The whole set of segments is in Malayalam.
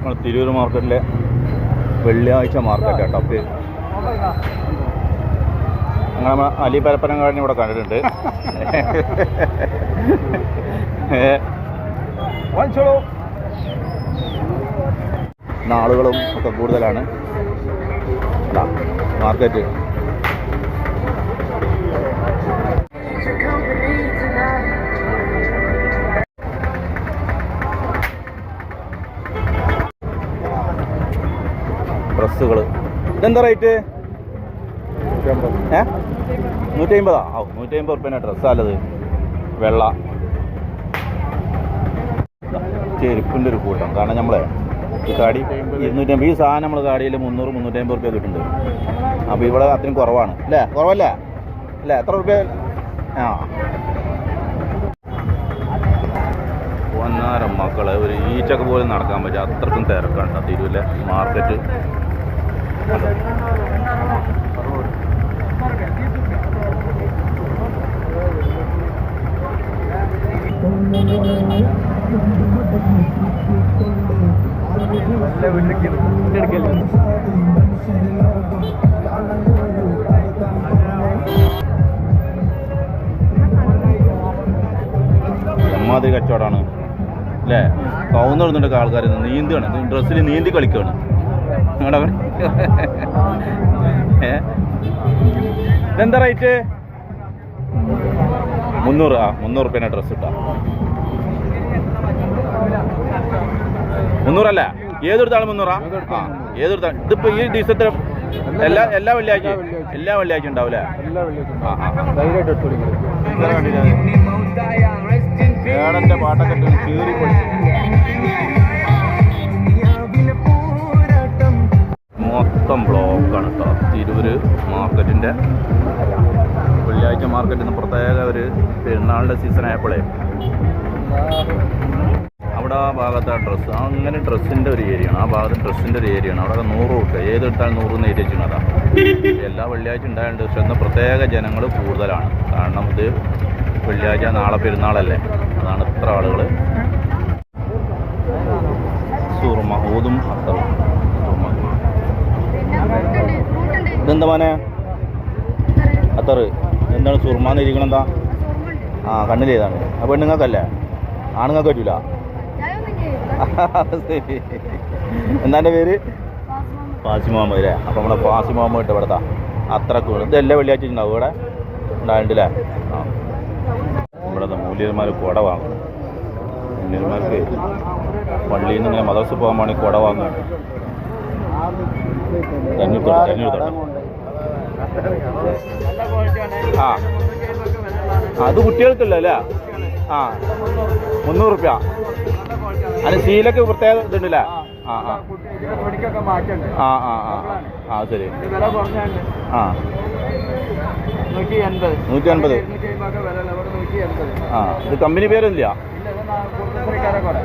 നമ്മൾ തിരൂർ മാർക്കറ്റിലെ വെള്ളിയാഴ്ച മാർക്കറ്റ് കേട്ടോ അപ്പോൾ അങ്ങനെ നമ്മൾ അലി പരപ്പനങ്ങാടിനെ ഇവിടെ കണ്ടിട്ടുണ്ട്. നാളുകളും ഒക്കെ കൂടുതലാണ്. മാർക്കറ്റ്. ഡ്രസ്സുകൾ ഇതെന്താ റേറ്റ് ഏ? നൂറ്റി അമ്പതാ ഓ നൂറ്റി അമ്പത് റുപ്യന്റെ ഡ്രസ്സാലത് വെള്ള. ചെരുപ്പിന്റെ ഒരു കൂട്ടം. കാരണം നമ്മളെ ഈ കാടി ഇരുന്നൂറ്റമ്പത് ഈ സാധനം നമ്മൾ കാടിയിൽ മുന്നൂറ് മുന്നൂറ്റമ്പത് റുപ്യ കിട്ടുന്നുണ്ട്. അപ്പോൾ ഇവിടെ അത്രയും കുറവാണ്. അല്ലേ? കുറവല്ലേ? അല്ലേ? എത്ര റുപ്യ ആ. ഒന്നാരം മക്കളെ ഒരു ഈച്ചക്ക് പോലും നടക്കാൻ പറ്റും അത്രക്കും തിരക്കാണ് കേട്ടോ. മാർക്കറ്റ് എമ്മാതിരി കച്ചവടമാണ്. അല്ലേ? കൗന്ന് ഇടുന്നുണ്ട് ആൾക്കാർ നീന്തുകയാണ് ഡ്രസ്സിൽ നീന്തി കളിക്കുകയാണ് നിങ്ങളുടെ ഇതെന്താ റേറ്റ്? മുന്നൂറ് ആ മുന്നൂറ് റുപ്യനെ ഡ്രസ്സ് ഇട്ടാ. മുന്നൂറല്ല? ഏതെടുത്താണ് മുന്നൂറാ? ആ ഏതെടുത്താണ് ഇതിപ്പോ ഈ ദിവസത്തെ എല്ലാ എല്ലാ വെള്ളിയാഴ്ച എല്ലാ വെള്ളിയാഴ്ച. ഉണ്ടാവില്ലേ? ഏടന്റെ പാട്ടൊക്കെ കീറി മൊത്തം ബ്ലോക്കാണ് കേട്ടോ. തിരൂര് മാർക്കറ്റിന്റെ വെള്ളിയാഴ്ച മാർക്കറ്റിൽ നിന്ന് പ്രത്യേക ഒരു പെരുന്നാളിന്റെ സീസൺ ആയപ്പോഴേ അവിടെ ആ ഭാഗത്ത് ഡ്രസ്സ് അങ്ങനെ ഡ്രസ്സിന്റെ ഒരു ഏരിയയാണ് ആ ഭാഗത്ത് ഡ്രസ്സിന്റെ ഒരു ഏരിയയാണ് അവിടെ നൂറ് റുപ്യ ഏത് നൂറെന്ന് എഴുതി വെച്ചിട്ടുണ്ട് എല്ലാ വെള്ളിയാഴ്ച ഉണ്ടായതുകൊണ്ട് പക്ഷെ ഇന്ന് പ്രത്യേക ജനങ്ങൾ കൂടുതലാണ്. കാരണം ഇത് വെള്ളിയാഴ്ച നാളെ പെരുന്നാളല്ലേ. അതാണ് ഇത്ര ആളുകൾ സുറുമ ഊതും അത്തറും സുറുമ ഇതെന്താ മോനെ? അത്തറ് എന്താണ് സുർമാന്ന് ഇരിക്കണം എന്താ? ആ കണ്ണിലേതാണ്. ആ പെണ്ണുങ്ങൾക്കല്ലേ? ആണുങ്ങൾക്ക് പറ്റൂല. എന്താന്റെ എന്താ പേര്? ഫാസി മുഹമ്മദ് അല്ലേ അപ്പം നമ്മളെ ഫാസി മുഹമ്മദ് ഇട്ട് ഇവിടുത്തെ. അത്ര കൂടെ ഇത് എല്ലാ വെള്ളിയാഴ്ച ഉണ്ടാവും ഇവിടെ ഉണ്ടായിട്ടില്ലേ ആ ഇവിടുത്തെ മൂല്യന്മാർ കുട മൂല്യന്മാർക്ക് പള്ളിയിൽ നിന്ന് ഇങ്ങനെ മദർസ് പോകാൻ വേണ്ടി കുട വാങ്ങുക തെരഞ്ഞെടുത്തോട്ടെ തെരഞ്ഞെടുത്തോട്ടെ ആ. അത് കുട്ടികൾക്കല്ല അല്ലേ? ആ. മുന്നൂറ് റുപ്യ അത് സീലൊക്കെ പ്രത്യേക ഇതുണ്ടല്ലേ? ആ ആ. ആ ആ ആ. ആ ശരി. ആ. നൂറ്റി അൻപത് ആ. ഇത് കമ്പനി പേരില്ല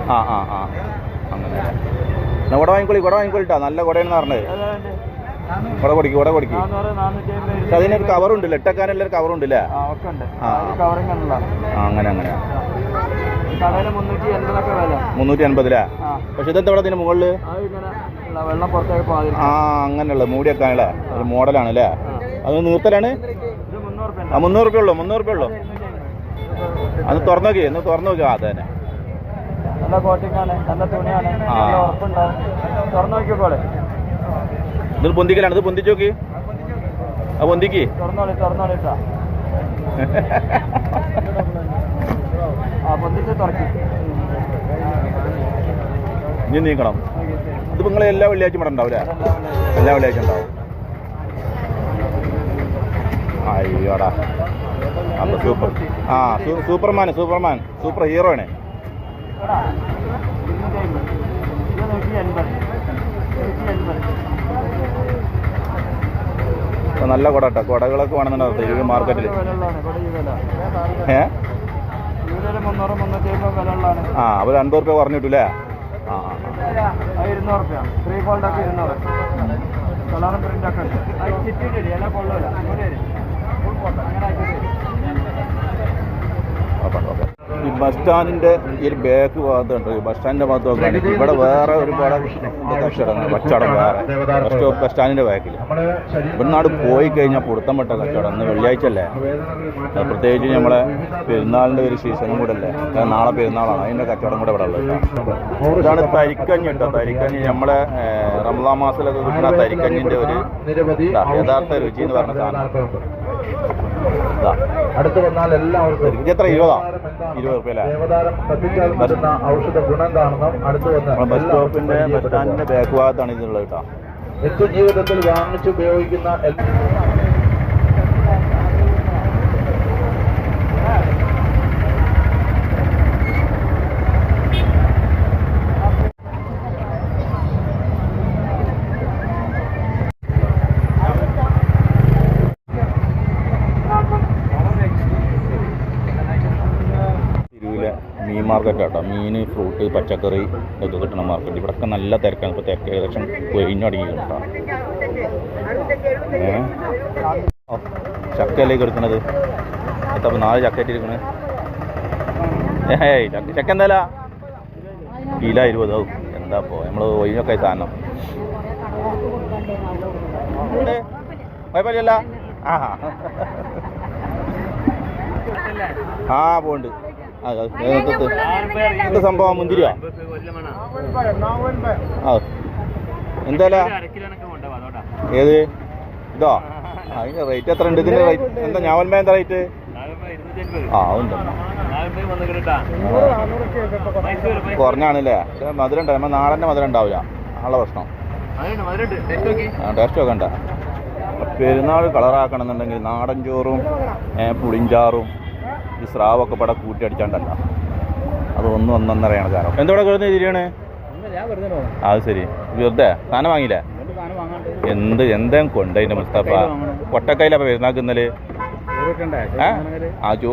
ആ ആ ആ. അങ്ങനെ. എന്നാ കുട വാങ്ങിക്കോളി കുട വാങ്ങിക്കോളിട്ടാ. നല്ല കുടയെന്ന് പറഞ്ഞത്. കുട കൊടുക്കി അതിനൊരു കവറുണ്ട് ഇട്ടക്കാനുള്ള ഒരു കവറുണ്ട് അല്ലേ അങ്ങനെ അങ്ങനെ. മുന്നൂറ്റി അൻപതിലാ പക്ഷെ ഇതെന്താ ഇവിടെ ഇതിന് മുകളിൽ പോകാതിരിക്കും ആ അങ്ങനെയുള്ള മൂടി വെക്കാനല്ലേ ഒരു മോഡലാണ് അല്ലേ അത് നീർത്തലാണ്? ആ മുന്നൂറ് റുപ്യ ഉള്ളൂ മുന്നൂറ് റുപ്യ ഉള്ളൂ അത് തുറന്നു നോക്കി ഒന്ന് തുറന്നു നോക്കി അതെ തന്നെ. നല്ല കോട്ടിങ്ങാണ് നല്ല തുണിയാണ്. ഉറപ്പുണ്ടാവും തുറന്നു നോക്കിക്കോളെ. ഇത് പൊന്തിക്കലാണ്. ഇത് പൊന്തിച്ചു നോക്കി. ആ പൊന്തിക്ക്. ഇനി നീക്കണം ഇത് നിങ്ങൾ എല്ലാ വെള്ളിയാഴ്ച ഇവിടെ ഉണ്ടാവില്ല എല്ലാ വെള്ളിയാഴ്ച ഉണ്ടാവും. അയ്യോടാ. അപ്പൊ സൂപ്പർ. ആ സൂപ്പർമാൻ സൂപ്പർമാൻ. സൂപ്പർ ഹീറോ ആണ് എടാ, ഇരുന്നൂറ്റി അമ്പത്. ഇത് നൂറ്റി എൺപത് നൂറ്റി എൺപത് ഇപ്പൊ നല്ല കുട കേട്ടോ. കുടകളൊക്കെ വേണമെന്നുണ്ടാവും മാർക്കറ്റിൽ ആ അപ്പോൾ അൻപത് റുപ്യ കുറഞ്ഞു കിട്ടൂലേ? ആ. ഓക്കെ ഓക്കെ ഈ ബസ് സ്റ്റാൻഡിന്റെ ഈ ഒരു ബാക്ക് ഭാഗത്തുണ്ട് ഈ ബസ് സ്റ്റാൻഡിന്റെ ഭാഗത്ത് നോക്കുകയാണെങ്കിൽ ഇവിടെ വേറെ ഒരുപാട് കച്ചവടങ്ങൾ കച്ചവടം. വേറെ. ബസ് സ്റ്റോപ്പ് ബസ് സ്റ്റാൻഡിന്റെ ബാക്കിൽ ഇവിടുന്നാട് പോയി കഴിഞ്ഞാൽ പൊടുത്തം പെട്ട കച്ചവടം. ഇന്ന് വെള്ളിയാഴ്ച അല്ലേ? പ്രത്യേകിച്ച് നമ്മളെ പെരുന്നാളിന്റെ ഒരു സീസണും കൂടെ അല്ലേ? നാളെ പെരുന്നാളാണ്. അതിന്റെ കച്ചവടം കൂടെ ഇവിടെ ഉള്ളത് ഇതാണ് തരിക്കഞ്ഞി കേട്ടോ. തരിക്കഞ്ഞി നമ്മളെ റംലാ മാസത്തിലൊക്കെ കിട്ടുന്ന തരിക്കഞ്ഞിന്റെ ഒരു യഥാർത്ഥ രുചി എന്ന് പറഞ്ഞ സാധനം. അടുത്ത് വന്നാൽ എല്ലാവർക്കും എത്ര? ഇരുപതാ? ഇരുപത് റുപ്യ ദേവതാരം കത്തിച്ചാൽ കിട്ടുന്ന ഔഷധ ഗുണം കാണണം അടുത്ത് വന്ന് ബസ് സ്റ്റോപ്പിന്റെ ബസ് സ്റ്റാൻഡിന്റെ ബാക്ക് ഭാഗത്താണ് ഇതുള്ളത് കേട്ടോ. നിത്യജീവിതത്തിൽ വാങ്ങിച്ചുപയോഗിക്കുന്ന എല്ലാ മാർക്കറ്റ് കേട്ടോ മീൻ ഫ്രൂട്ട് പച്ചക്കറി ഇതൊക്കെ കിട്ടുന്ന മാർക്കറ്റ്. ഇവിടെയൊക്കെ നല്ല തിരക്കാണ്. ഇപ്പോൾ തിരക്ക് ഏകദേശം കൊഴിഞ്ഞടങ്ങി കേട്ടോ. ഏ? ഓ, ചക്കയല്ലേ എടുക്കണത് എത്തപ്പോൾ നാല് ചക്കയായിട്ട് ഇരിക്കണേ. ഏയ് ചക്ക ചക്ക എന്തായാലും കിലോ ഇരുപത്. ആവും എന്താ പോ നമ്മൾ ഒഴിഞ്ഞൊക്കെ സാധനം. കുഴപ്പമില്ലല്ല? ആ ആ പോണ്ട് എന്ത് സംഭവം? മുന്തിരിയോ? ആ. എന്തായാലും ഏത്? ഇതോ? അതിന്റെ റേറ്റ് എത്ര ഉണ്ട് ഇതിന്റെ റേറ്റ് എന്താ? ഞാവൽമേ എന്താ റേറ്റ് ആ ഉണ്ട്. കുറഞ്ഞാണല്ലേ? മധുരം ഉണ്ട് നമ്മൾ നാടന്റെ മധുരം ഉണ്ടാവില്ല. ആളെ പ്രശ്നം. ടേസ്റ്റ് ഒക്കെ ഉണ്ട്. പെരുന്നാൾ കളറാക്കണം എന്നുണ്ടെങ്കിൽ നാടൻ ചോറും പുളിഞ്ചാറും ഈ സ്രാവൊക്കെ പട കൂട്ടി അടിച്ചാണ്ടല്ല. അത് ഒന്നും ഒന്നൊന്നരയാണ് കാരണം എന്തോടെ കൊടുത്ത് തിരിയാണ് അത് ശരി. വെറുതെ? സാധനം വാങ്ങിയില്ലേ? എന്ത് എന്താ കൊണ്ടതിന്റെ മുസ്തഫ. കൊട്ടക്കയിലപ്പ പെരുന്നാക്ക് ഇന്നലെ? ആ ചോ.